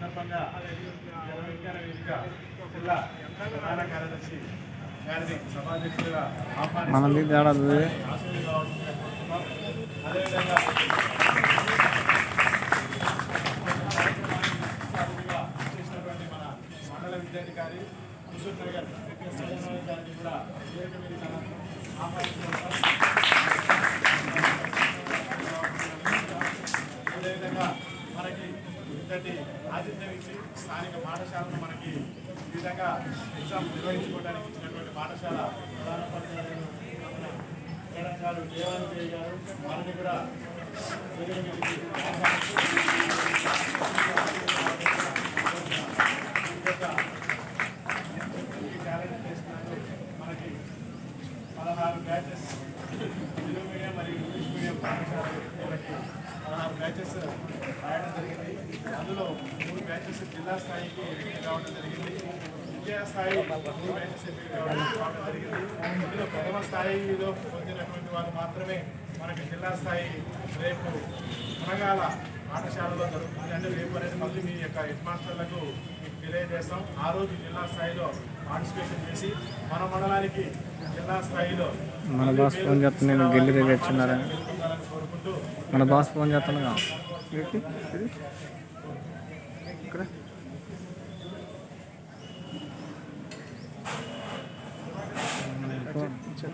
సందర్భంగా జన విజ్ఞాన వేదిక జిల్లా ప్రధాన కార్యదర్శి గారిని సభాధ్యక్షులుగా ఆహ్వానిస్తూ మనది తేడా ఆశీర్వాదాలు కావాల్సిందిగా కోరుతున్నాం. అదేవిధంగా సారథిగా చేసినటువంటి మన మండల విద్యాధికారి హుజూర్ నగర్ సత్యనారాయణ గారిని కూడా వేదిక మీదకి ఆహ్వానిస్తున్నాం అదేవిధంగా మనకి ఇంతటి ఆతిథ్యం ఇచ్చి స్థానిక పాఠశాలను మనకి ఈ విధంగా ఎగ్జామ్ నిర్వహించుకోవడానికి ఇచ్చినటువంటి పాఠశాల ప్రధానోపాధ్యాయులు మన మేడం గారు దేవాంజయ్ గారు వారిని కూడా బ్యాచెస్ రాయడం జరిగింది. అందులో మూడు బ్యాచెస్ జిల్లా స్థాయికి ఎంపిక కావడం జరిగింది. విద్యా స్థాయి మూడు బ్యాచెస్ ఎంపిక కావడం జరిగింది? ఇందులో ప్రథమ స్థాయిలో పొందినటువంటి వారు మాత్రమే మనకి జిల్లా స్థాయి రేపు మునగాల పాఠశాలలో జరుగుతుంది. అంటే రేపు అనేది మళ్ళీ మీ యొక్క హెడ్ మాస్టర్లకు మీకు తెలియజేస్తాం. ఆ రోజు జిల్లా స్థాయిలో పార్టిసిపేషన్ చేసి మన మండలానికి జిల్లా స్థాయిలో మన బాస్ ఫోన్ చేస్తున్నా నేను కోరుకుంటూ మన బాస్ ఫోన్ చేస్తున్నాగా ఇక్కడ?